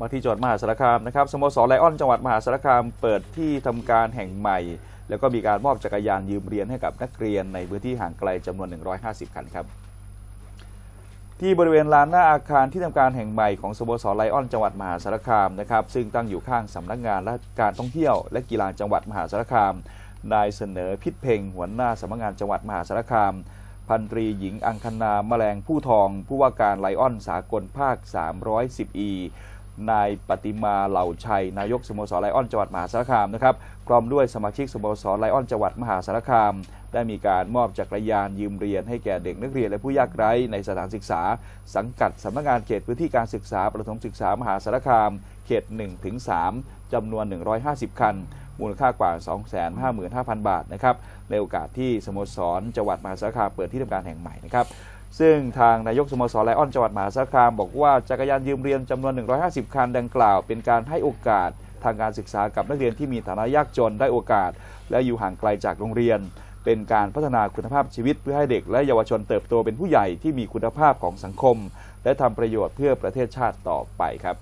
มาที่จังหวัดมหาสารคามนะครับสโมสรไลออนจังหวัดมหาสารคามเปิดที่ทำการแห่งใหม่ แล้วก็มีการมอบจักรยานยืมเรียนให้กับนักเรียนในพื้นที่ห่างไกลจำนวน 150 คันครับ ที่บริเวณลานหน้าอาคารที่ทำการแห่งใหม่ของสโมสรไลออนจังหวัดมหาสารคามนะครับซึ่งตั้งอยู่ข้างสำนักงานและการท่องเที่ยว และกีฬาจังหวัดมหาสารคามนายเสนอพิษเพ่งหัวหน้าสำนักงานจังหวัดมหาสารคามพันตรีหญิงอังคณาแมลงผู้ทอง ผู้ว่าการไลออนสากลภาค 310 e นายปฏิมาเหล่าชัย นายกสโมสรไลออนจังหวัดมหาสารคามนะครับพร้อมด้วยสมาชิกสโมสรไลออนจังหวัดมหาสารคาม ได้มีการมอบจักรยานยืมเรียนให้แก่เด็กนักเรียนและผู้ยากไร้ในสถานศึกษา สังกัดสำนักงานเขตพื้นที่การศึกษาประถมศึกษามหาสารคาม เขต 1-3จำนวน 150 คันมูลค่ากว่า 255,000 บาทนะครับ ในโอกาสที่สโมสรจังหวัดมหาสารคามเปิดที่ทำการแห่งใหม่นะครับ ซึ่งทางนายกสโมสรไลออนจังหวัดมหาสารคาม บอกว่าจักรยานยืมเรียนจำนวน 150 คันดังกล่าว เป็นการให้โอกาสทางการศึกษากับนักเรียนที่มีฐานะยากจนได้โอกาส และอยู่ห่างไกลจากโรงเรียน เป็นการพัฒนาคุณภาพชีวิตเพื่อให้เด็กและเยาวชนเติบโตเป็นผู้ใหญ่ที่มีคุณภาพของสังคม และทำประโยชน์เพื่อประเทศชาติต่อไปครับ